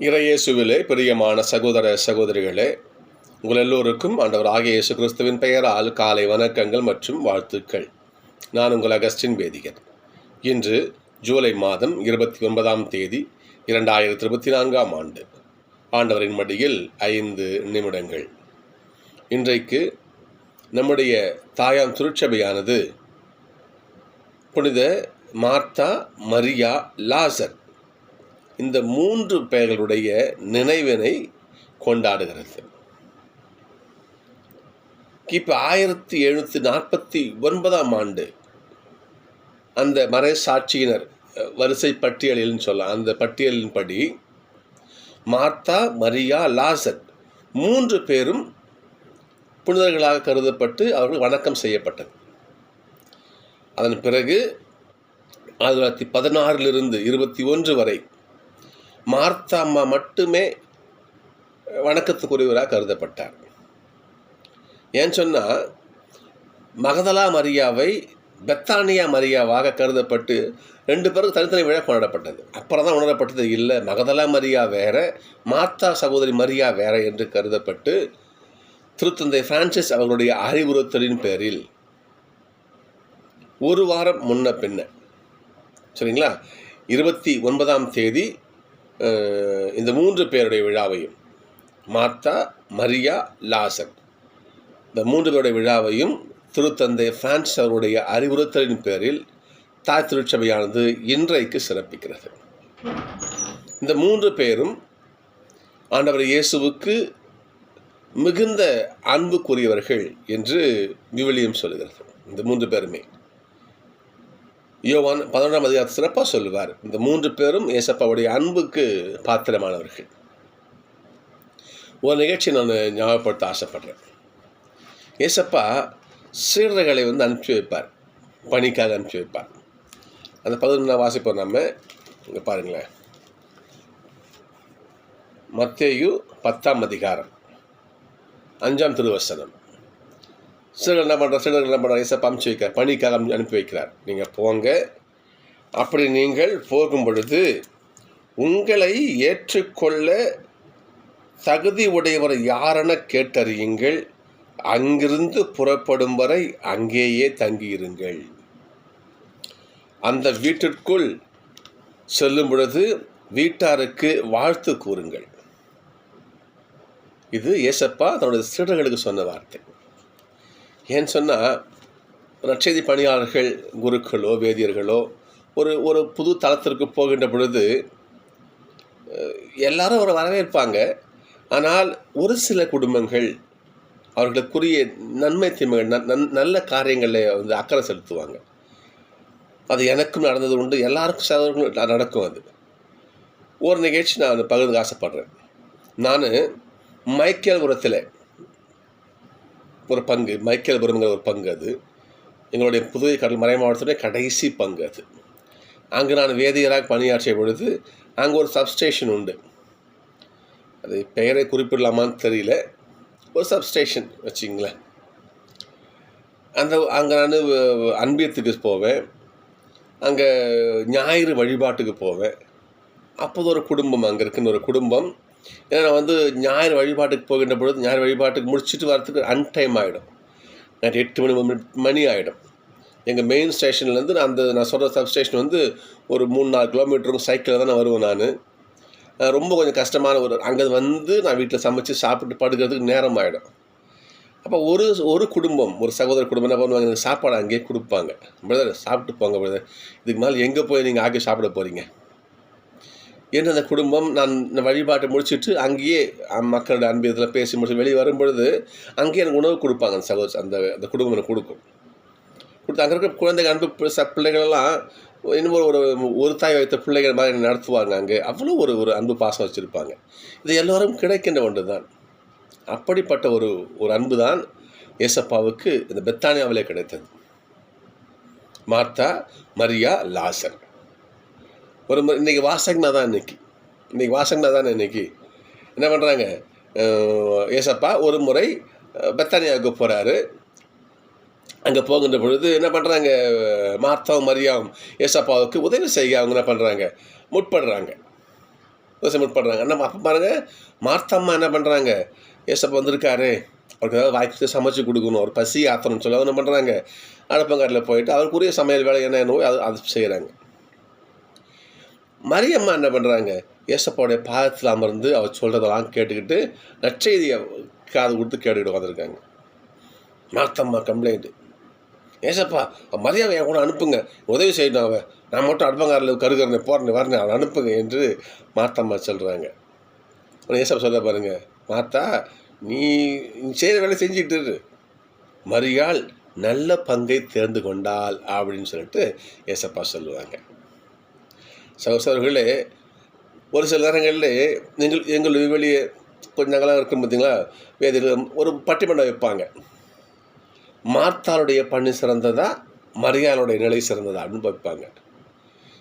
இறையேசுவிலே பிரியமான சகோதர சகோதரிகளே உங்கள் எல்லோருக்கும் ஆண்டவர் ஆகிய இயேசு கிறிஸ்துவின் பெயரால் காலை வணக்கங்கள் மற்றும் வாழ்த்துக்கள். நான் உங்கள் அகஸ்டின் வேதிகர் இன்று ஜூலை மாதம் இருபத்தி ஒன்பதாம் தேதி இரண்டாயிரத்தி இருபத்தி நான்காம் ஆண்டு. ஆண்டவரின் மடியில் ஐந்து நிமிடங்கள். இன்றைக்கு நம்முடைய தாயாம் திருச்சபையானது புனித மார்த்தா மரியா லாசர் இந்த மூன்று பெயர்களுடைய நினைவினை கொண்டாடுகிறது. கிபி ஆயிரத்தி எழுநூற்றி நாற்பத்தி ஒன்பதாம் ஆண்டு அந்த மறை சாட்சியினர் வரிசை பட்டியலில்னு சொல்லலாம் அந்த பட்டியலின்படி மார்த்தா மரியா லாசர் மூன்று பேரும் புனிதர்களாக கருதப்பட்டு அவர்கள் வணக்கம் செய்யப்பட்டது. அதன் பிறகு ஆயிரத்தி தொள்ளாயிரத்தி பதினாறிலிருந்து இருபத்தி ஒன்று வரை மார்த்தா அம்மா மட்டுமே வணக்கத்துக்குரியவராக கருதப்பட்டார். ஏன் சொன்னால் மகதலா மரியாவை பெத்தானியா மரியாவாக கருதப்பட்டு ரெண்டு பேருக்கு தனித்தனி விழா கொண்டாடப்பட்டது. அப்புறம் தான் உணரப்பட்டது இல்லை மகதலா மரியா வேற மார்த்தா சகோதரி மரியா வேற என்று கருதப்பட்டு திருத்தந்தை பிரான்சிஸ் அவர்களுடைய அறிவுறுத்தலின் பேரில் ஒரு வாரம் முன்ன பின்ன சரிங்களா? இருபத்தி ஒன்பதாம் தேதி இந்த மூன்று பேருடைய விழாவையும் மார்த்தா மரியா லாசன். இந்த மூன்று பேருடைய விழாவையும் திருத்தந்தை பிரான்ஸ் அவருடைய அறிவுறுத்தலின் பேரில் தாய் திருச்சபையானது இன்றைக்கு சிறப்பிக்கிறது. இந்த மூன்று பேரும் ஆண்டவர் இயேசுவுக்கு மிகுந்த அன்புக்குரியவர்கள் என்று விவிலியம் சொல்கிறது. இந்த மூன்று பேருமே. யோவான் பதினொன்றாம் அதிகாரத்தை சிறப்பாக சொல்லுவார். இந்த மூன்று பேரும் ஏசப்பாவுடைய அன்புக்கு பாத்திரமானவர்கள். ஒரு நிகழ்ச்சி நான் ஞாபகப்படுத்த ஆசைப்படுறேன். ஏசப்பா சீடர்களை வந்து அனுப்பிச்சி வைப்பார். பணிக்காக அனுப்பிச்சி வைப்பார். அந்த பதினொன்றாம் வாசிப்போம் நம்ம. இங்கே பாருங்களேன். மத்தேயு பத்தாம் அதிகாரம். அஞ்சாம் திருவசனம். சிலர் என்ன பண்ணுற சிலர் என்ன பண்ணுறாங்க இசப்ப அனுப்பிச்சு வைக்கிறார். பணிக்காக அனுப்பி- அனுப்பி வைக்கிறார். நீங்கள் போங்க. அப்படி நீங்கள் போகும் பொழுது உங்களை ஏற்றுக்கொள்ள தகுதி உடையவர் யாரென கேட்டறியுங்கள். அங்கிருந்து புறப்படும் வரை அங்கேயே தங்கியிருங்கள். அந்த வீட்டிற்குள் செல்லும் பொழுது வீட்டாருக்கு வாழ்த்து கூறுங்கள். இது ஏசப்பா தன்னுடைய சீடர்களுக்கு சொன்ன வார்த்தை. ஏன்னு சொன்னால் நற்செய்தி பணியாளர்கள் குருக்களோ வேதியர்களோ ஒரு ஒரு புது தளத்திற்கு போகின்ற பொழுது எல்லாரும் அவரை வரவேற்பாங்க. ஆனால் ஒரு சில குடும்பங்கள் அவர்களுக்குரிய நன்மை தீமைகள் நன்- நன்- நல்ல காரியங்களில் வந்து அக்கறை செலுத்துவாங்க. அது எனக்கும் நடந்தது உண்டு எல்லாருக்கும் சகோதரர்களும் நடக்கும் அது. ஒரு நிகழ்ச்சி நான் பகிர்ந்து ஆசைப்படுறேன். நான் மைக்கேல்புரத்தில் ஒரு பங்கு மைக்கேல்புரம்ங்கிற ஒரு பங்கு அது. எங்களுடைய புதுவை கடல் மறை மாவட்டத்துடைய கடைசி பங்கு அது. அங்கு நான் வேதியராக பணியாற்றிய பொழுது அங்கே ஒரு சப்ஸ்டேஷன் உண்டு. அது பெயரை குறிப்பிடலாமான்னு தெரியல. ஒரு சப்ஸ்டேஷன் வச்சிங்களேன் அந்த அங்கே நான் அன்பியத்துக்கு போவேன். அங்கே ஞாயிறு வழிபாட்டுக்கு போவேன். அப்போது ஒரு குடும்பம் அங்கே இருக்குன்னு ஒரு குடும்பம். ஏன்னா நான் வந்து ஞாயிறு வழிபாட்டுக்கு போகின்ற பொழுது ஞாயிறு வழிபாட்டுக்கு முடிச்சுட்டு வரத்துக்கு அன்டைம் ஆகிடும் நைட் எட்டு மணி மணி- மணி ஆகிடும் எங்கள் மெயின் ஸ்டேஷன்லேருந்து நான் அந்த நான் சொல்கிற சப் ஸ்டேஷன் வந்து ஒரு மூணு நாலு கிலோமீட்டருக்கு சைக்கிளில் தான் நான் வருவேன் நான். ரொம்ப கொஞ்சம் கஷ்டமான ஒரு அங்கே வந்து நான் வீட்டில் சமைச்சு சாப்பிட்டு படுக்கிறதுக்கு நேரம் ஆகிடும் அப்போ ஒரு ஒரு குடும்பம் ஒரு சகோதர குடும்பம் என்ன பண்ணுவாங்க? எனக்கு சாப்பாடு அங்கேயே கொடுப்பாங்க. பிரதர் சாப்பிட்டு போங்க பிரதர் இதுக்கு மேலே எங்கே போய் நீங்கள் ஆக்கி சாப்பிட போகிறீங்க என்று அந்த குடும்பம் நான் இந்த வழிபாட்டை முடிச்சுட்டு அங்கேயே மக்களோட அன்பு இதில் பேசி முடிச்சு வெளியே வரும்பொழுது அங்கேயே எனக்கு உணவு கொடுப்பாங்க அந்த சகோதர அந்த அந்த குடும்பம் எனக்கு கொடுக்கும். கொடுத்து அங்கே இருக்கிற குழந்தைங்க அன்பு ச பிள்ளைகளெல்லாம் இன்னும் ஒரு ஒரு தாய் வைத்த பிள்ளைகள் மாதிரி நடத்துவாங்க அங்கே. அவ்வளோ ஒரு ஒரு அன்பு பாசம் வச்சுருப்பாங்க. இது எல்லோரும் கிடைக்கின்ற ஒன்று தான் அப்படிப்பட்ட ஒரு ஒரு அன்பு தான் ஏசப்பாவுக்கு இந்த பெத்தானியாவிலே கிடைத்தது. மார்த்தா மரியா லாசன் ஒரு முறை இன்றைக்கி வாசகனா தான் இன்னைக்கு. இன்றைக்கி வாசகனா தானே இன்றைக்கி என்ன பண்ணுறாங்க ஏசப்பா ஒரு முறை பெத்தானியாவுக்கு போகிறாரு அங்கே போகின்ற பொழுது என்ன பண்ணுறாங்க மார்த்தாவும் மரியாவும் ஏசப்பாவுக்கு உதவி செய்ய அவங்க என்ன பண்ணுறாங்க முற்படுறாங்க. உதவி முற்படுறாங்க. நம்ம அப்போ பாருங்கள் மார்த்தம்மா என்ன பண்ணுறாங்க ஏசப்பா வந்திருக்காரு. அவருக்கு ஏதாவது வாய்ப்பு சமைச்சு கொடுக்கணும். ஒரு பசி ஆத்தணும்னு சொல்லி அவங்க என்ன பண்ணுறாங்க அடுப்பங்காட்டில் போயிட்டு அவருக்குரிய சமையல் வேலை என்ன என்னவோ அது அது செய்கிறாங்க மரியம்மா என்ன பண்ணுறாங்க ஏசப்பாவுடைய பாதத்தில் அமர்ந்து அவர் சொல்கிறதெல்லாம் கேட்டுக்கிட்டு நற்செய்தியை காது கொடுத்து கேட்டுக்கிட்டு வந்திருக்காங்க மாத்தம்மா கம்ப்ளைண்ட்டு ஏசப்பா மரியாதை என் கூட அனுப்புங்க. உதவி செய்யணும் அவன். நான் மட்டும் அடுப்பங்காரில் கருகிறேன் போறேன் வரேன் அவன் அனுப்புங்க என்று மாத்தம்மா சொல்கிறாங்க ஏசப்பா சொல்ல பாருங்க. மாத்தா நீ நீ செய்கிற வேலை செஞ்சுக்கிட்டு இரு. மரியாள் நல்ல பங்கை தேர்ந்து கொண்டாள் அப்படின்னு சொல்லிட்டு ஏசப்பா சொல்லுவாங்க. சகோசரர்களே ஒரு சில நேரங்களில் நீங்கள் எங்கள் வெளியே கொஞ்ச நாங்களாக இருக்கும் பார்த்தீங்களா? வேதியில் ஒரு பட்டிமன்றம் வைப்பாங்க. மார்த்தாளுடைய பணி சிறந்ததா? மரியாளுடைய நிலை சிறந்ததா? அப்படின்னு வைப்பாங்க.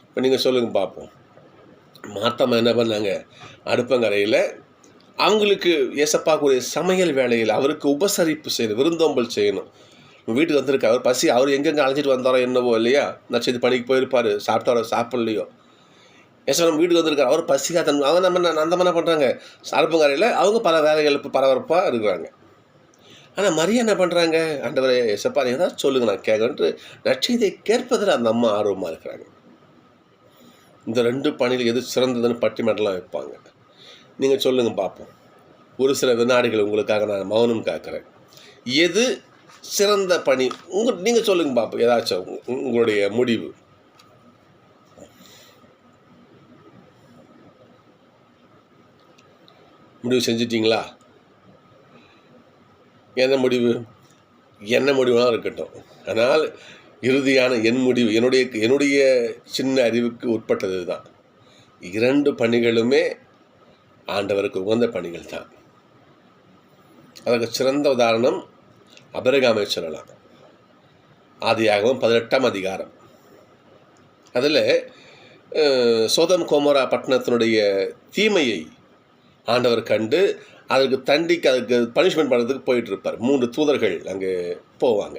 இப்போ நீங்கள் சொல்லுங்கள் பார்ப்போம். மார்த்தம்மா என்ன பண்ணாங்க? அடுப்பங்கரையில் அவங்களுக்கு ஏசப்பாக்குரிய சமையல் வேலையில் அவருக்கு உபசரிப்பு செய்யணும் விருந்தோம்பல் செய்யணும். வீட்டுக்கு வந்திருக்காரு. அவர் பசி அவர் எங்கெங்கே அழைச்சிட்டு வந்தாரோ என்னவோ இல்லையா? நச்சது பணிக்கு போயிருப்பார். சாப்பிட்டாரோ சாப்பிட்லையோ? ஏசப்பா வீட்டுக்கு வந்திருக்காரு. அவர் பசிக்கா தன் அவங்க நம்ம அந்த மாதிரி பண்ணுறாங்க அடுப்பங்கரையில் அவங்க பல வேலைகள் பரபரப்பாக இருக்கிறாங்க. ஆனால் மரியா என்ன பண்ணுறாங்க ஆண்டவரே யசப்பா நீங்கள் தான் சொல்லுங்க நான் கேட்குறேன்ட்டு லட்சியத்தை கேட்பதில் அந்த அம்மா ஆர்வமாக இருக்கிறாங்க. இந்த ரெண்டு பணியில் எது சிறந்ததுன்னு பட்டிமன்றலாம் வைப்பாங்க. நீங்கள் சொல்லுங்கள் பார்ப்போம் ஒரு சில வினாடிகள் உங்களுக்காக நான் மௌனம் காக்கிறேன். எது சிறந்த பணி? உங்க நீங்கள் சொல்லுங்கள் பார்ப்போம் ஏதாச்சும் உங்களுடைய முடிவு. முடிவு செஞ்சிட்டிங்களா? என்ன முடிவு? என்ன முடிவாக இருக்கட்டும். ஆனால் இறுதியான என் முடிவு என்னுடைய என்னுடைய சின்ன அறிவுக்கு உட்பட்டது தான் இரண்டு பணிகளுமே ஆண்டவருக்கு உகந்த பணிகள் தான். அதற்கு சிறந்த உதாரணம் அபரகாமை சொல்லலாம். ஆதியாகவும் பதினெட்டாம் அதிகாரம். அதில் சோதம் கோமரா பட்டணத்தினுடைய தீமையை ஆண்டவர் கண்டு அதுக்கு தண்டிக்கு அதுக்கு பனிஷ்மெண்ட் பண்ணுறதுக்கு போயிட்டு இருப்பார் மூன்று தூதர்கள் அங்கே போவாங்க.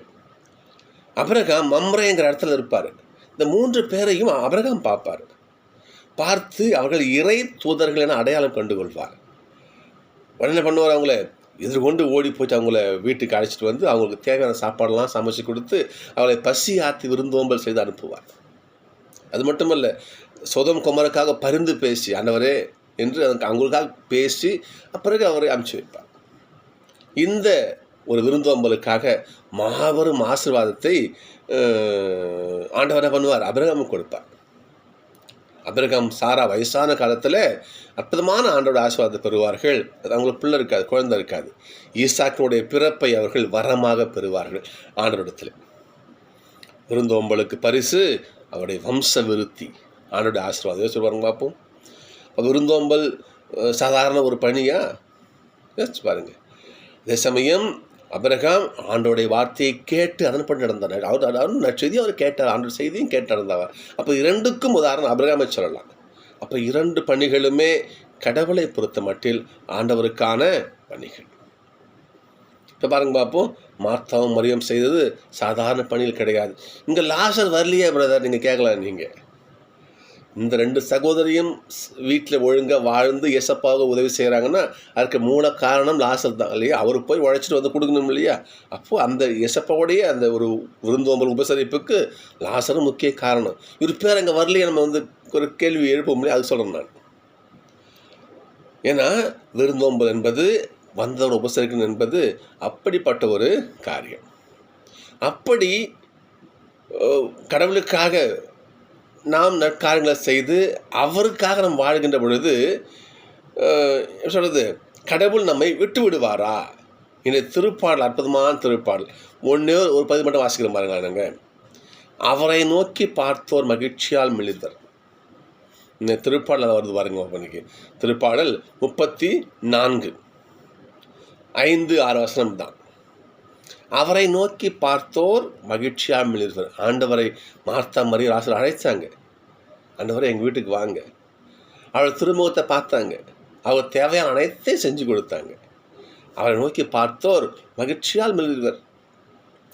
அபரகாம் மம்ரேங்கிற இடத்துல இருப்பார். இந்த மூன்று பேரையும் அபரகாம் பார்ப்பார். பார்த்து அவர்கள் இறை தூதர்கள் என அடையாளம் கண்டுகொள்வார். உடனே என்ன பண்ணுவார் அவங்கள? எதிர்கொண்டு ஓடி போயிட்டு அவங்கள வீட்டுக்கு அழைச்சிட்டு வந்து அவங்களுக்கு தேவையான சாப்பாடெல்லாம் சமைச்சு கொடுத்து அவளை பசி ஆற்றி விருந்தோம்பல் செய்து அனுப்புவார். அது மட்டுமல்ல சொதம் குமருக்காக பரிந்து பேசி ஆண்டவரே என்று அதுக்கு அவங்களுக்காக பேசி பிறகு அவரை அனுப்பிச்சு வைப்பார். இந்த ஒரு விருந்தோம்பலுக்காக மாபெரும் ஆசீர்வாதத்தை ஆண்டவராக ஆண்டவர் என்ன பண்ணுவார்? அபிரகாமுக்கு கொடுப்பார். அபிரகாம் சாரா வயசான காலத்தில் அற்புதமான ஆண்டோட ஆசீர்வாதத்தை பெறுவார்கள். அது அவங்களுக்கு பிள்ளை இருக்காது குழந்தை இருக்காது. ஈசாக்கினுடைய பிறப்பை அவர்கள் வரமாக பெறுவார்கள் ஆண்டோடத்தில் விருந்தோம்பலுக்கு பரிசு அவருடைய வம்ச விருத்தி ஆண்டோட ஆசீர்வாதம். யோசிச்சு பார்ப்போம். அப்ப விருந்தோம்பல் சாதாரண ஒரு பணியா? யோசிச்சு பாருங்க. அதே சமயம் அபிரகாம் ஆண்டோடைய வார்த்தையை கேட்டு அதன்படி நடந்தார். அவர் அவர் நற்செய்தி அவர் கேட்டார். ஆண்டோட செய்தியும் கேட்டு நடந்தவர். அப்போ இரண்டுக்கும் உதாரணம் அபிரகாமை சொல்லலாம். அப்போ இரண்டு பணிகளுமே கடவுளை பொறுத்த மட்டில் ஆண்டவருக்கான பணிகள். இப்போ பாருங்க பார்ப்போம் மார்த்தாவும் மரியம் செய்தது சாதாரண பணிகள் கிடையாது. இங்கே லாசர் வரலையே பிரதர். நீங்கள் கேட்கலாம் நீங்கள் இந்த ரெண்டு சகோதரியும் வீட்டில் ஒழுங்காக வாழ்ந்து எசப்பாக உதவி செய்கிறாங்கன்னா அதுக்கு மூல காரணம் லாசர் தான் இல்லையா? அவர் போய் உழைச்சிட்டு வந்து கொடுக்கணும் இல்லையா? அப்போது அந்த எசப்பாவுடைய அந்த ஒரு விருந்தோம்பல் உபசரிப்புக்கு லாசரும் முக்கிய காரணம். இவர் பேர் அங்கே வரலையே நம்ம வந்து ஒரு கேள்வி எழுப்ப முடியாது அது சொல்கிறேன் நான். ஏன்னா விருந்தோம்பல் என்பது வந்தவர் உபசரிக்கணும் என்பது அப்படிப்பட்ட ஒரு காரியம். அப்படி கடவுளுக்காக நாம் நற்காரியங்களை செய்து அவருக்காக நாம் வாழ்கின்ற பொழுது எப்படி சொல்கிறது கடவுள் நம்மை விட்டு விடுவாரா? இந்த திருப்பாடல் அற்புதமான திருப்பாடல். ஒன்றே ஒரு பதிவு மட்டும் வாசிக்கிற பாருங்க நாங்கள் அவரை நோக்கி பார்த்தோர் மகிழ்ச்சியால் மெலிதர். இந்த திருப்பாடல் வருது பாருங்க பண்ணிக்கு திருப்பாடல் முப்பத்தி நான்கு. ஐந்து ஆறு வசனம் தான். அவரை நோக்கி பார்த்தோர் மகிழ்ச்சியாக மிளிர்வர் ஆண்டவரை மார்த்தா மரிய ராசர் அழைச்சாங்க. ஆண்டவரை எங்கள் வீட்டுக்கு வாங்க. அவள் திருமுகத்தை பார்த்தாங்க. அவர் தேவையான அனைத்தையும் செஞ்சு கொடுத்தாங்க. அவரை நோக்கி பார்த்தோர் மகிழ்ச்சியால் மிளிர்வர்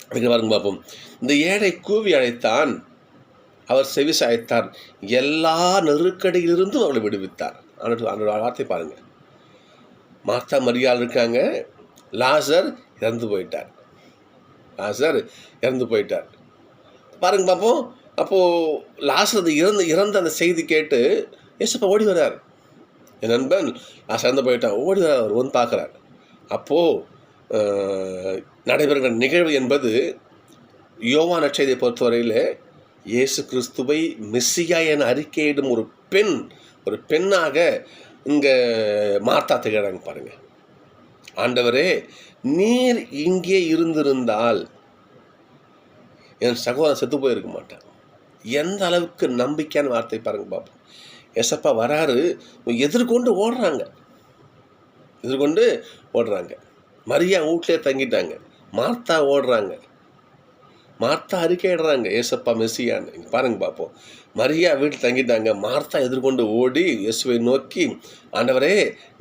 அதுக்கு பாருங்க பார்ப்போம் இந்த ஏழை கூவி அழைத்தான் அவர் செவி சாய்த்தார். எல்லா நெருக்கடியிலிருந்தும் அவளை விடுவித்தார். ஆண்டு ஆண்டோட வார்த்தை பாருங்கள் மார்த்தா மரியாள் இருக்காங்க. லாசர் இறந்து போயிட்டார். சார் இறந்து போயிட்டார். பாருங்க பார்ப்போம் அப்போது லாஸ்ட் அது இறந்து இறந்த அந்த செய்தி கேட்டு ஏசப்பா ஓடி வர்றார். என் நண்பன் நான் சேர்ந்து போயிட்டான். ஓடி வர்றார் அவர் வந்து பார்க்குறார். அப்போது நடைபெறுகிற நிகழ்வு என்பது யோவா நற்செய்தியை பொறுத்தவரையில் இயேசு கிறிஸ்துவை மெஸ்ஸியா என அறிக்கையிடும் ஒரு பெண் ஒரு பெண்ணாக இங்கே மாத்தா திகழாங்க பாருங்கள் ஆண்டவரே நீர் இங்கே இருந்திருந்தால் என் சகோதரன் செத்து போயிருக்க மாட்டான். எந்த அளவுக்கு நம்பிக்கையான வார்த்தை பாருங்க பாப்போம். எசப்பா வராரு எதிர்கொண்டு ஓடுறாங்க. எதிர்கொண்டு ஓடுறாங்க. மரியா வீட்டிலே தங்கிட்டாங்க. மார்த்தா ஓடுறாங்க. மார்த்தா அறிக்கையிடுறாங்க. ஏசப்பா மெஸ்ஸியான்னு. பாருங்க பார்ப்போம் மரியா வீட்டில் தங்கிட்டாங்க. மார்த்தா எதிர்கொண்டு ஓடி இயேசுவை நோக்கி ஆண்டவரே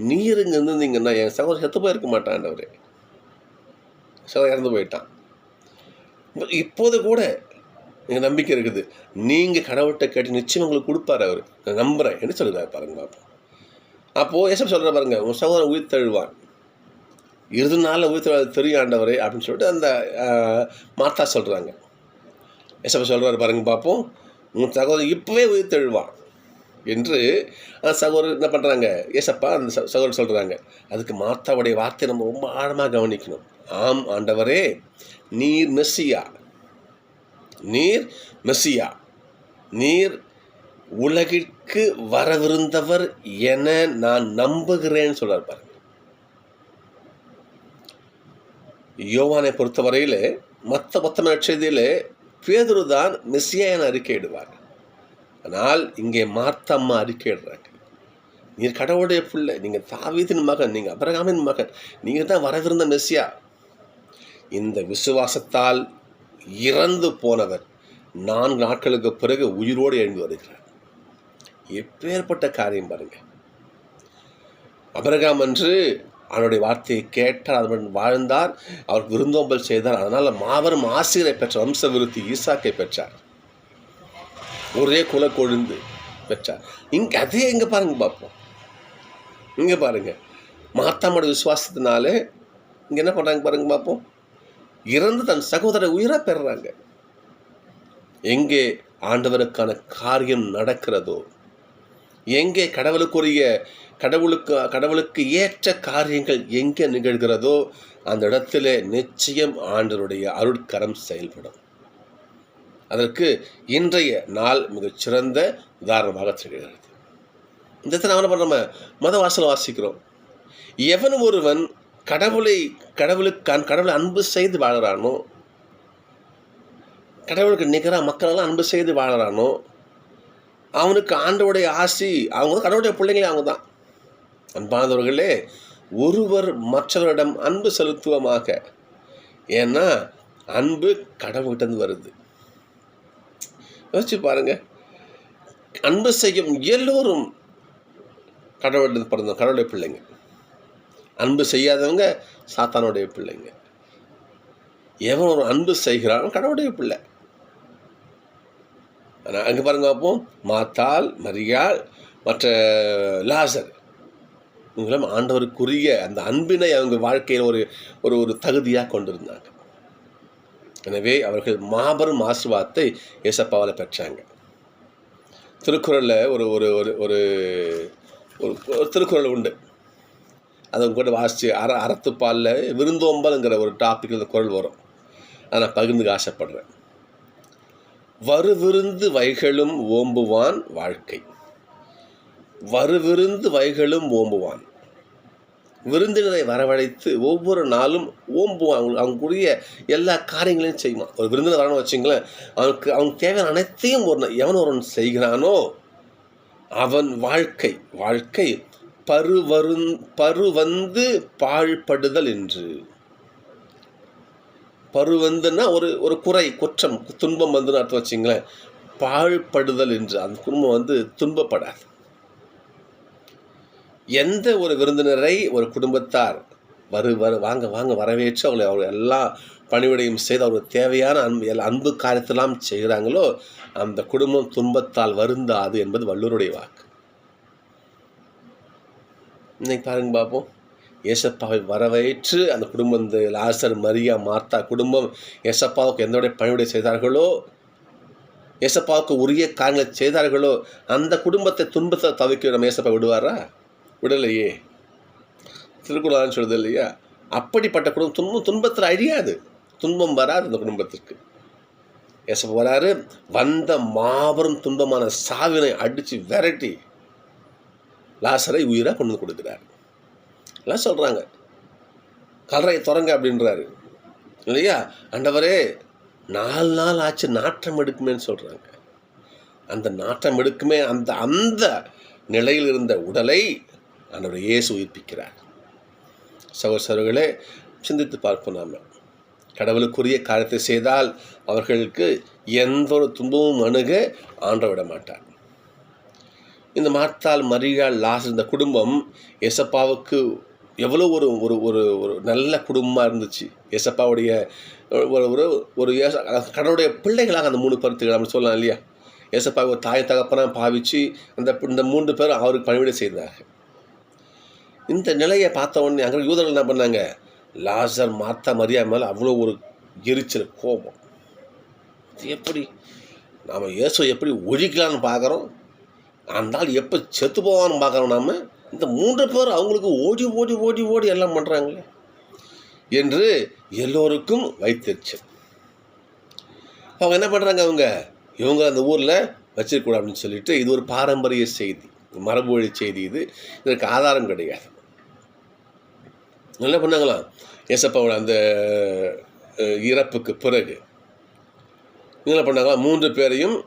நீர் இங்கே இருந்திருந்தீங்கன்னா என் சகோதரர் செத்து போயிருக்க மாட்டான் ஆண்டவரே. சகோதரர் இறந்து போயிட்டான். இப்போது கூட எனக்கு நம்பிக்கை இருக்குது. நீங்கள் கடவுள்கிட்ட கேட்டு நிச்சயம் உங்களுக்கு கொடுப்பாரு அவர். நான் நம்புகிறேன் என்ன சொல்லுறாரு பாருங்க பார்ப்போம் அப்போது எஸ்எப் சொல்கிற பாருங்க உன் சகோதரன் உயிர் தழுவான் இறுதி நாளில் உயிர் தழுவாது தெரியும் ஆண்டவரே. அப்படின்னு சொல்லிட்டு அந்த மாத்தா சொல்கிறாங்க எஸ்எப் சொல்கிறார் பாருங்க பார்ப்போம் உன் சகோதரன் இப்போவே உயிர் என்று அந்த சகோதரர் என்ன பண்ணுறாங்க ஏசப்பா அந்த சகோதரர் சொல்கிறாங்க அதுக்கு மாத்தாவுடைய வார்த்தை நம்ம ரொம்ப ஆழமாக கவனிக்கணும். ஆம் ஆண்டவரே நீர் மெஸ்ஸியா? நீர் மெஸ்ஸியா? நீர் உலகிற்கு வரவிருந்தவர் என நான் நம்புகிறேன்னு சொல்கிறார் பாருங்க. யோவானை பொறுத்தவரையில் மற்ற மொத்தமான செய்தியில் பேதுரு தான் மெஸ்ஸியா என அறிக்கையிடுவார். ஆனால் இங்கே மார்த்தம்மா அறிக்கையிடுறாங்க. நீர் கடவுளுடைய பிள்ளை நீங்கள் தாவீதின் மகன் நீங்கள் அபரகாமின் மகன் நீங்கள் தான் வரவிருந்த மெஸ்ஸியா. இந்த விசுவாசத்தால் இறந்து போனவர் நான்கு நாட்களுக்கு பிறகு உயிரோடு எழுந்து வருகிறார். எப்பேற்பட்ட காரியம் பாருங்கள் அபரகாம் என்று அவனுடைய வார்த்தையை கேட்டார் அதனுடன் வாழ்ந்தார் அவர் விருந்தோம்பல் செய்தார். அதனால் மாபெரும் ஆசிரியரை பெற்ற வம்ச விருத்தி ஈசாக்கை பெற்றார். ஒரே குல கொழுந்து பெற்றார். இங்கே அதே எங்கே பாருங்க பார்ப்போம் இங்கே பாருங்க. மாத்தாமோட விசுவாசத்தினாலே இங்கே என்ன பண்ணுறாங்க பாருங்க பார்ப்போம் இறந்து தன் சகோதர உயிராக பெறுறாங்க. எங்கே ஆண்டவருக்கான காரியம் நடக்கிறதோ எங்கே கடவுளுக்குரிய கடவுளுக்கு கடவுளுக்கு ஏற்ற காரியங்கள் எங்கே நிகழ்கிறதோ அந்த இடத்துல நிச்சயம் ஆண்டருடைய அருட்கரம் செயல்படும். அதற்கு இன்றைய நாள் மிகச்சிறந்த உதாரணமாக திகழ்கிறது இந்த இடத்துல நம்ம என்ன பண்றோம்? நம்ம மத வாசல் வாசிக்கிறோம். எவன் ஒருவன் கடவுளை கடவுளுக்கு கடவுளை அன்பு செய்து வாழறானோ கடவுளுக்கு நிகராக மக்களெல்லாம் அன்பு செய்து வாழறானோ அவனுக்கு ஆண்டவுடைய ஆசி அவங்க கடவுளுடைய பிள்ளைங்களே அவங்க தான். அன்பானவர்களே ஒருவர் மற்றவரிடம் அன்பு செலுத்துவமாக ஏன்னா அன்பு கடவுள்கிட்டருந்து வருது. யோசிச்சு பாருங்கள் அன்பு செய்யும் எல்லோரும் கடவுளிடம் பிறந்த கடவுளுடைய பிள்ளைங்க. அன்பு செய்யாதவங்க சாத்தானுடைய பிள்ளைங்க. எவன் ஒரு அன்பு செய்கிறான் கடவுளுடைய பிள்ளை. அங்கே பாருங்க பார்ப்போம். மாத்தாள் மரியாள் மற்ற லாசர். இவங்களும் ஆண்டவருக்குரிய அந்த அன்பினை அவங்க வாழ்க்கையில் ஒரு ஒரு ஒரு தகுதியாக கொண்டிருந்தாங்க. எனவே அவர்கள் மாபெரும் ஆசிர்வாதத்தை இயேசப்பாவால் பெற்றாங்க. திருக்குறளில் ஒரு ஒரு ஒரு ஒரு ஒரு திருக்குறள் உண்டு. அதை கூட வாசித்து அற அறத்துப்பாலில் விருந்தோம்பல்ங்கிற ஒரு டாப்பிக்கில் இந்த குரல் வரும். அதை நான் பகிர்ந்துக்க ஆசைப்படுறேன். வருவிருந்து வைகளும் ஓம்புவான் வாழ்க்கை. வருவிருந்து வைகளும் ஓம்புவான். விருந்தினரை வரவழைத்து ஒவ்வொரு நாளும் ஓம்புவான் அவங்க அவங்களுடைய எல்லா காரியங்களையும் செய்வான். ஒரு விருந்தினர் வரணும் வச்சுங்களேன் அவனுக்கு அவனுக்கு தேவையான அனைத்தையும் ஒரு எவன் ஒருவன் செய்கிறானோ அவன் வாழ்க்கை வாழ்க்கை பருவருந் பருவந்து பாழ்படுதல் என்று. பருவந்துன்னா ஒரு ஒரு குறை குற்றம் துன்பம் வந்துன்னு அர்த்தம் வச்சிங்களேன். பாழ்படுதல் என்று அந்த குடும்பம் வந்து துன்பப்படாது. எந்த ஒரு விருந்தினரை ஒரு குடும்பத்தார் வரு வரு வாங்க வாங்க வரவேற்று அவங்களை அவர் எல்லா பணிவிடையும் செய்து அவருக்கு தேவையான அன்பு எல்லா அன்பு காரியத்தெல்லாம் செய்கிறாங்களோ அந்த குடும்பம் துன்பத்தால் வருந்தாது என்பது வள்ளுவருடைய வாக்கு. இன்னைக்கு பாருங்க பார்ப்போம் ஏசப்பாவை வரவேற்று அந்த குடும்பம் இந்த லாசர் மரியா மார்த்தா குடும்பம் ஏசப்பாவுக்கு எந்தோடைய பணிவிடை செய்தார்களோ ஏசப்பாவுக்கு உரிய காரியங்களை செய்தார்களோ அந்த குடும்பத்தை துன்பத்தை தவிக்க நம்ம ஏசப்பா விடுவாரா? விடலையே. திருக்குறளான்னு சொல்லுது இல்லையா? அப்படிப்பட்ட குடும்பம் துன்பம் துன்பத்தில் அழியாது. துன்பம் வராது அந்த குடும்பத்திற்கு. ஏசப்பா வராரு வந்த மாபெரும் துன்பமான சாவினை அடித்து விரட்டி லாசரை உயிராக கொண்டு வந்து கொடுக்குறாரு. எல்லாம் சொல்கிறாங்க கல்லறையை திறங்க அப்படின்றாரு. இல்லையா? ஆண்டவரே நாலு நாள் ஆச்சு நாற்றம் எடுக்குமேன்னு சொல்கிறாங்க அந்த நாற்றம் எடுக்குமே அந்த அந்த நிலையில் இருந்த உடலை ஆண்டவர் இயேசு உயிர்ப்பிக்கிறார். சகோசரர்களே சிந்தித்து பார்ப்போம் நாம். கடவுளுக்குரிய காரியத்தை செய்தால் அவர்களுக்கு எந்த ஒரு துன்பமும் அணுக ஆண்ட விட மாட்டார். இந்த மார்த்தால் மரியாள் லாஸ் இந்த குடும்பம் எசப்பாவுக்கு எவ்வளோ ஒரு ஒரு ஒரு ஒரு நல்ல குடும்பமாக இருந்துச்சு. எசப்பாவுடைய ஒரு ஒரு ஒரு ஏச- கடவுளுடைய பிள்ளைகளாக அந்த மூணு பேர்த்துக்கு அப்படின்னு சொல்லலாம் இல்லையா? ஏசப்பா ஒரு தாய் தகப்பனாக பாவிச்சு அந்த இந்த மூன்று பேரும் அவருக்கு பணிவிடை செய்தார்கள். இந்த நிலையை பார்த்த உடனே அங்கே யூதர்கள் என்ன பண்ணாங்க? லாசர் மாத்தா மரியா மேலே அவ்வளோ ஒரு எரிச்சல் கோபம். இது எப்படி? நாம் இயேசு எப்படி ஒழிக்கலான்னு பார்க்குறோம்? அந்த ஆள் எப்போ செத்து போவான்னு பார்க்குறோம் நாம்? இந்த மூன்று பேர் அவங்களுக்கு ஓடி ஓடி ஓடி ஓடி எல்லாம் பண்ணுறாங்களே என்று எல்லோருக்கும் வைத்திருச்சு அவங்க என்ன பண்ணுறாங்க அவங்க? இவங்க அந்த ஊரில் வச்சிருக்கூடாது அப்படின்னு சொல்லிட்டு இது ஒரு பாரம்பரிய செய்தி. மரபு வழி செய்தி இது. இதற்கு ஆதாரம் கிடையாது. என்ன பண்ணாங்களாம் ஏசப்பாவோட அந்த இறப்புக்கு பிறகு என்ன பண்ணாங்களா? மூன்று பேரையும்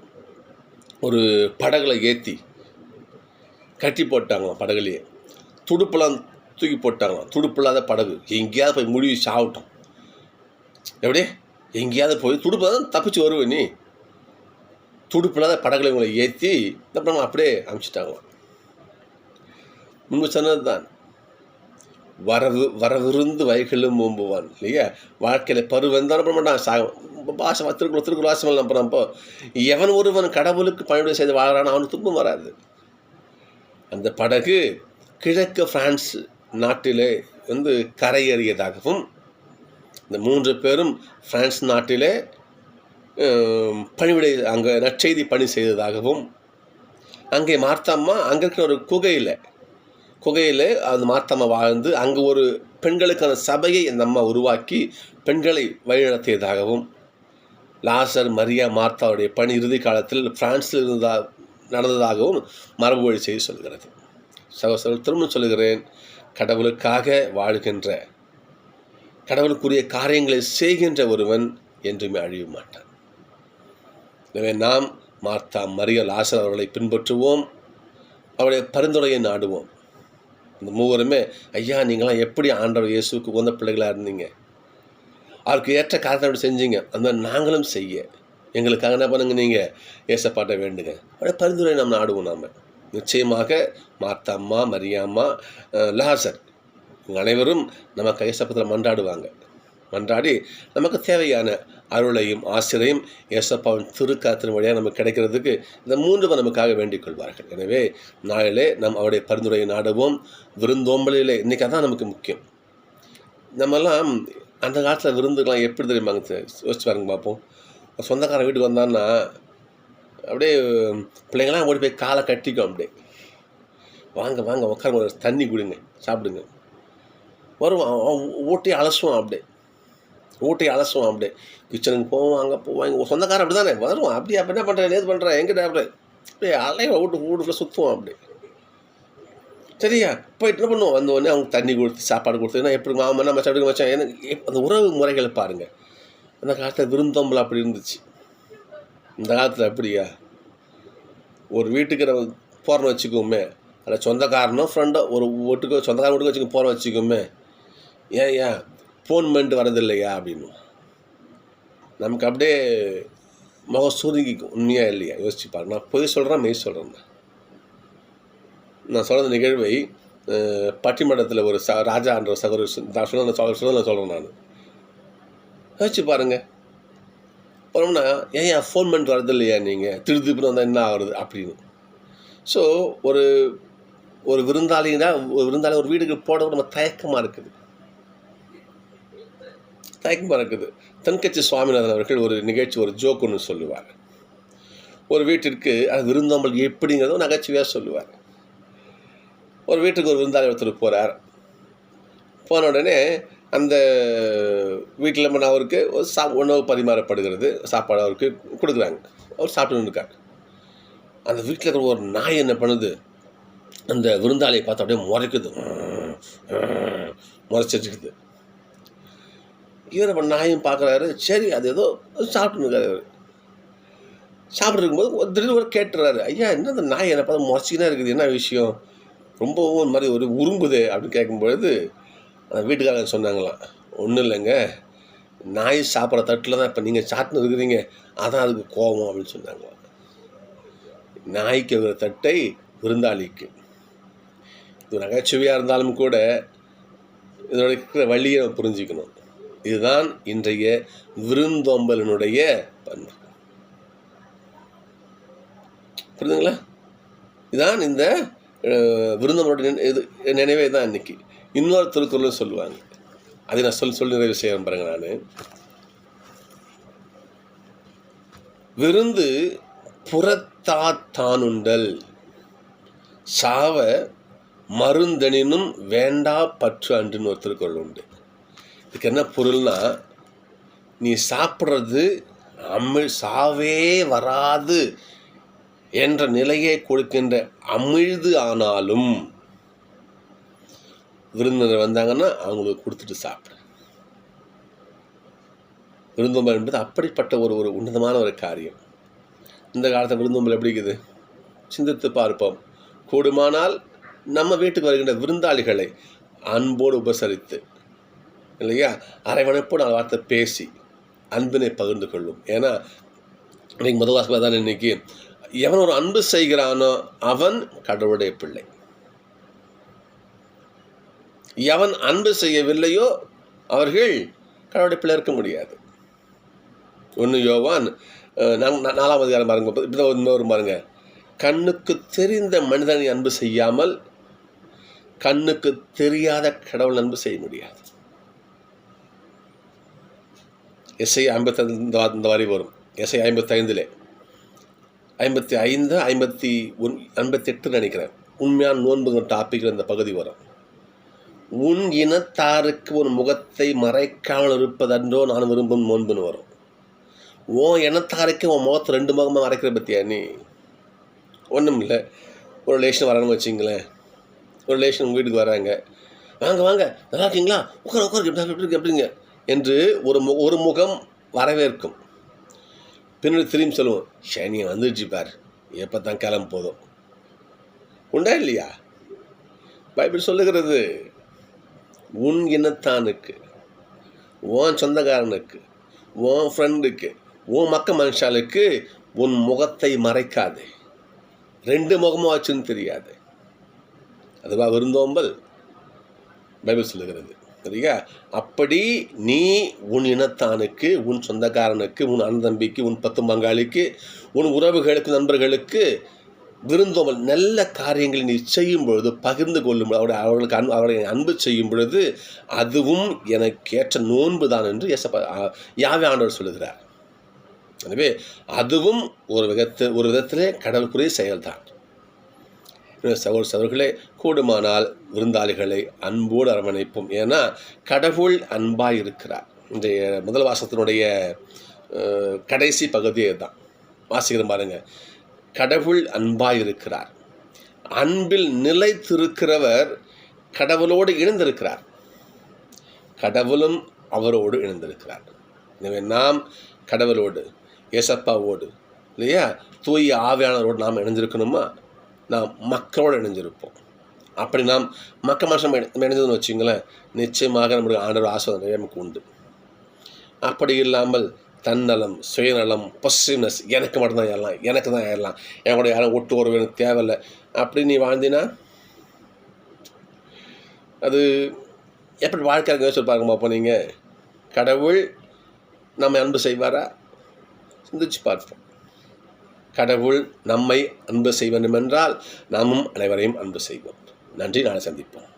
ஒரு படகுல ஏற்றி கட்டி போட்டாங்களாம் படகுலையே. துடுப்பெல்லாம் தூக்கி போட்டாங்களாம். துடுப்பு இல்லாத படகு. எங்கேயாவது போய் முடிவு சாகட்டும் எப்படி? எங்கேயாவது போய் துடுப்பு தான் தப்பிச்சு வருவே நீ. துடுப்பு இல்லாத படகுல இவங்களை ஏற்றி அப்புறம் அப்படியே அனுப்பிச்சிட்டாங்களாம். முன்பு சொன்னது தான் வரவு வரவிருந்து வைகளும் ஓம்புவான் இல்லையா? வாழ்க்கையில் பருவந்தான் பண்ண மாட்டான். சா பாச திருக்குறள் திருக்குறள் வாசம் அப்புறம் அப்போ எவன் ஒருவன் கடவுளுக்கு பணிவிடை செய்து வாழ்கிறான் அவனுக்கு துன்பம் வராது. அந்த படகு கிழக்கு பிரான்ஸ் நாட்டிலே வந்து கரையேறியதாகவும் இந்த மூன்று பேரும் பிரான்ஸ் நாட்டிலே பணிவிடை அங்கே நற்செய்தி பணி செய்ததாகவும் அங்கே மார்த்தம்மா அங்கே இருக்கிற ஒரு குகையில் குகையில் அந்த மார்த்தம்மா வாழ்ந்து அங்கே ஒரு பெண்களுக்கான சபையை அந்த அம்மா உருவாக்கி பெண்களை வழிநடத்தியதாகவும் லாசர் மரியா மார்த்தாவுடைய பணி இறுதி காலத்தில் பிரான்ஸில் இருந்தால் நடந்ததாகவும் மரபு வழி செய்தி சொல்கிறது. சகோதரர் திரும்ப சொல்கிறேன் கடவுளுக்காக வாழ்கின்ற கடவுளுக்குரிய காரியங்களை செய்கின்ற ஒருவன் என்றுமே அழிய மாட்டான். எனவே நாம் மார்த்தா மரியல் ஆசர் அவர்களை பின்பற்றுவோம். அவருடைய பரிந்துரையை நாடுவோம். இந்த மூவருமே ஐயா நீங்களாம் எப்படி ஆண்டவர் இயேசுவுக்கு உகந்த பிள்ளைகளாக இருந்தீங்க? அவருக்கு ஏற்ற காரணத்தை அப்படி செஞ்சீங்க. அந்த மாதிரி நாங்களும் செய்ய. எங்களுக்காக என்ன பண்ணுங்க நீங்கள் ஏசப்பாட்டை வேண்டுங்க. அப்படியே பரிந்துரை நாம் நாடுவோம் நாம். நிச்சயமாக மார்த்தம்மா மரியாம்மா அஹ், லாசர் இவங்க அனைவரும் நமக்கு ஏசப்பத்தில் மன்றாடுவாங்க. மன்றாடி நமக்கு தேவையான அருளையும் ஆசிரியையும் ஏசப்பாவின் திருக்காத்தின் வழியாக நமக்கு கிடைக்கிறதுக்கு இந்த மூன்று நமக்காக வேண்டிக் கொள்வார்கள். எனவே நாளிலே நாம் அவருடைய பரிந்துரையை நாடுவோம். விருந்தோம்பலிலே இன்றைக்கி அதான் நமக்கு முக்கியம். நம்மெல்லாம் அந்த காலத்தில் விருந்துக்கெலாம் எப்படி தெரியுமாங்க யோசிச்சு பாருங்க பார்ப்போம். சொந்தக்காரன் வீட்டுக்கு வந்தான்னா அப்படியே பிள்ளைங்களாம் ஓடி போய் காலை கட்டிக்கும் அப்படியே. வாங்க வாங்க உட்காருங்க ஒரு தண்ணி கொடுங்க சாப்பிடுங்க. வருவான் அவன் ஊட்டி அலசுவான் அப்படியே. ஊட்டி அலசுவான் அப்படியே. கிச்சனுக்கு போவோம் அங்கே போவோம் எங்கள் சொந்தக்காரன் அப்படி தானே வருவான் அப்படியே அப்போ என்ன பண்ணுறேன் ஏது பண்ணுறேன் எங்கிட்ட அப்படியே அப்படியே அலைய வீட்டு வீட்டுக்குள்ளே சுற்றுவான் அப்படியே. சரியா? போயிட்டு என்ன பண்ணுவோம்? வந்த உடனே அவங்க தண்ணி கொடுத்து சாப்பாடு கொடுத்து எப்படி மாமன் நம்ம சாப்பிடுங்க மச்சான் எனக்கு அந்த உறவு முறைகளை பாருங்கள் அந்த காலத்தில் விருந்தோம்பல் அப்படி இருந்துச்சு. இந்த காலத்தில் அப்படியா? ஒரு வீட்டுக்கு நம்ம போகிறோன்னு வச்சுக்கோமே. அதில் சொந்தக்காரனோ ஃப்ரெண்டோ ஒரு வீட்டுக்கு சொந்தக்காரன் வீட்டுக்கு வச்சுக்க போகிறோம் வச்சுக்கோமே. ஏன் ஏன்? ஃபோன் பண்ணிட்டு வரதில்லையா அப்படின்னு. நமக்கு அப்படியே முகம் சுருங்கிக்கும். உண்மையாக இல்லையா? யோசிச்சு பாரு நான் பொய் சொல்கிறேன் மெய் சொல்கிறேன் நான் சொல்கிற நிகழ்வை பட்டிமன்றத்தில் ஒரு ச ராஜான்ற சகோதரி சொ- நான் சொல்கிறேன் நான். யோசிச்சு பாருங்கள் போனோம்னா ஏன் ஏன் ஃபோன் பண்ணிட்டு வரது இல்லையா நீங்கள் திரு வந்தால் என்ன ஆகுறது? அப்படின்னு. ஸோ ஒரு ஒரு விருந்தாளினா ஒரு விருந்தாளி ஒரு வீடுக்கு போட நம்ம தயக்கமாக இருக்குது. தயக்கமாக இருக்குது. தென்கட்சி சுவாமிநாதன் அவர்கள் ஒரு நிகழ்ச்சி ஒரு ஜோக் ஒன்று சொல்லுவார். ஒரு வீட்டிற்கு அது விருந்தோம்பல் எப்படிங்கிறதும் நகைச்சுவையாக சொல்லுவார். ஒரு வீட்டுக்கு ஒரு விருந்தாளி ஒருத்தர் போகிறார் போன உடனே அந்த வீட்டில் நம்ம அவருக்கு ஒரு சா உணவு பரிமாறப்படுகிறது சாப்பாடு அவருக்கு கொடுக்குறாங்க. அவர் சாப்பிட்டு இருக்கார். அந்த வீட்டில் இருக்கிற ஒரு நாய் என்ன பண்ணுது? அந்த விருந்தாளியை பார்த்து அப்படியே முறைக்குது. முறைச்சிருக்குது. இவர் நம்ம நாயும் பார்க்குறாரு. சரி அது ஏதோ சாப்பிட்டுருக்காரு அவர் சாப்பிட்ருக்கும்போது ஒரு திடீர்னு ஒரு கேட்டுறாரு. ஐயா என்ன அந்த நாய் என்ன பார்த்து முறைச்சிக்கினா இருக்குது? என்ன விஷயம்? ரொம்பவும் ஒரு மாதிரி ஒரு உரும்புது அப்படின்னு கேட்கும்பொழுது அந்த வீட்டுக்காரங்க சொன்னாங்களாம் ஒன்றும் இல்லைங்க. நாய் சாப்பிட்ற தட்டில் தான் இப்போ நீங்கள் சாட்டினு இருக்கிறீங்க. அதான் அதுக்கு கோபம் அப்படின்னு சொன்னாங்களாம். நாய்க்கு இருக்கிற தட்டை விருந்தாளிக்கு. இது நகைச்சுவையாக இருந்தாலும் கூட இதோட இருக்கிற வழியை நம்ம புரிஞ்சுக்கணும். இதுதான் இன்றைய விருந்தோம்பலினுடைய பண்பு. புரியுதுங்களா இதான் இந்த அஹ், விருந்தோம்பலுடைய இது நினைவே தான் இன்னைக்கு. இன்னொரு திருக்குறளும் சொல்லுவாங்க. அதை நான் சொல் சொல்லி நிறைவு செய்ய பாருங்க நான். விருந்து புறத்தாத்தானுண்டல். சாவ மருந்தெனினும் வேண்டா பற்று அன்றுன்னு ஒரு திருக்குறள் உண்டு. இதுக்கு என்ன பொருள்னா நீ சாப்பிட்றது அமிழ் சாவே வராது என்ற நிலையை கொடுக்கின்ற அமிழ்து ஆனாலும் விருந்தினர் வந்தாங்கன்னா அவங்களுக்கு கொடுத்துட்டு சாப்பிடு. விருந்தோம்பல் என்பது அப்படிப்பட்ட ஒரு ஒரு உன்னதமான ஒரு காரியம். இந்த காலத்தில் விருந்தோம்பல் எப்படி இருக்குது? சிந்தித்து பார்ப்போம். கூடுமானால் நம்ம வீட்டுக்கு வருகின்ற விருந்தாளிகளை அன்போடு உபசரித்து இல்லையா? அரைவணைப்போடு நாலு வார்த்தை பேசி அன்பினை பகிர்ந்து கொள்ளும். ஏன்னா இன்னைக்கு மதுவாசமாக தான் இன்னைக்கு எவன் ஒரு அன்பு செய்கிறானோ அவன் கடவுளுடைய பிள்ளை. எவன் அன்பு செய்யவில்லையோ அவர்கள் கடவுளை பிளர்க்க முடியாது. ஒன்று யோவான் அஹ், நா- நாலாம் அதிகாரம் பாருங்க இப்படி இன்னொரு பாருங்க. கண்ணுக்கு தெரிந்த மனிதனை அன்பு செய்யாமல் கண்ணுக்கு தெரியாத கடவுள் அன்பு செய்ய முடியாது. எஸ்ஐ ஐம்பத்தைந்து இந்த வரி வரும். எஸ்ஐ ஐம்பத்தைந்தில். ஐம்பத்தி ஐந்து ஐம்பத்தி ஒன் ஐம்பத்தெட்டு நினைக்கிறேன். உண்மையான நோன்புங்கிற டாப்பிக்கில் இந்த பகுதி வரும். உன் இனத்தாருக்கு ஒரு முகத்தை மறைக்காமல் இருப்பதன்றோ நான் விரும்பும் நோன்புன்னு வரும். உன் இனத்தாருக்கு உன் முகத்தை ரெண்டு முகமாக மறைக்கிற பற்றியா நீ? ஒன்றும் இல்லை ஒரு ரிலேஷன் வரணும்னு வச்சிங்களேன். ஒரு ரிலேஷன் உங்கள் வீட்டுக்கு வராங்க. வாங்க வாங்க. நல்லா இருக்கீங்களா? உட்கார உட்கார. எப்படி எப்படி எப்படிங்க என்று ஒரு மு ஒரு முகம் வரவேற்கும். பின்னாடி திரும்பி சொல்லுவோம் சனியை வந்துடுச்சு பார். எப்போ தான் கிளம்ப போதும். உண்டா இல்லையா? பைபிள் சொல்லுகிறது உன் இனத்தானுக்கு உன் சொந்தக்காரனுக்கு உன் ஃப்ரெண்டுக்கு உன் மக்க மனுஷாளுக்கு உன் முகத்தை மறைக்காதே. ரெண்டு முகமும் ஆச்சுன்னு தெரியாது. அதுவா விருந்தோம்பல்? பைபிள் சொல்லுகிறது. சரியா? அப்படி நீ உன் இனத்தானுக்கு உன் சொந்தக்காரனுக்கு உன் அண்ணன் தம்பிக்கு உன் பத்து பங்காளிக்கு உன் உறவுகளுக்கு நண்பர்களுக்கு விருந்தோம்பல் நல்ல காரியங்களை நீ செய்யும் பொழுது பகிர்ந்து கொள்ளும் அவருடைய அவர்களுக்கு அன்பு அவர்களை அன்பு செய்யும் பொழுது அதுவும் எனக்கு ஏற்ற நோன்பு தான் என்று எசப்ப யாவே ஆண்டவர் சொல்லுகிறார். எனவே அதுவும் ஒரு விதத்து ஒரு விதத்திலே கடவுளுக்குரிய செயல்தான். சகோதர சகோதரர்களே கூடுமானால் விருந்தாளிகளை அன்போடு அரவணைப்போம். ஏன்னா கடவுள் அன்பாக இருக்கிறார் இன்றைய முதல் வாசத்தினுடைய கடைசி பகுதியே தான் வாசிக்கிற பாருங்கள் கடவுள் அன்பாயிருக்கிறார். அன்பில் நிலைத்திருக்கிறவர் கடவுளோடு இணைந்திருக்கிறார். கடவுளும் அவரோடு இணைந்திருக்கிறார். எனவே நாம் கடவுளோடு ஏசப்பாவோடு இல்லையா? தூய ஆவியானவரோடு நாம் இணைஞ்சிருக்கணுமா நாம் மக்களோடு இணைஞ்சிருப்போம் அப்படி நாம் மக்க மனுஷன் இணைஞ்சதுன்னு வச்சுங்களேன் நிச்சயமாக நம்முடைய ஆண்டவர் ஆசிரியர் நமக்கு உண்டு. அப்படி இல்லாமல் தன்னலம் சுயநலம் பொசிவ்னஸ் எனக்கு மட்டும்தான் ஏறலாம் எனக்கு தான் ஏறலாம் என் கூட யாரும் ஒட்டு உறவு எனக்கு தேவையில்லை. அப்படி நீ வாழ்ந்தினா அது எப்படி வாழ்க்கை யோசிச்சு பாருங்க பார்ப்போம் நீங்கள் கடவுள் நம்மை அன்பு செய்வாரா? சிந்திச்சு பார்ப்போம். கடவுள் நம்மை அன்பு செய்ய என்றால் நாமும் அனைவரையும் அன்பு செய்வோம். நன்றி. நாளை சந்திப்போம்.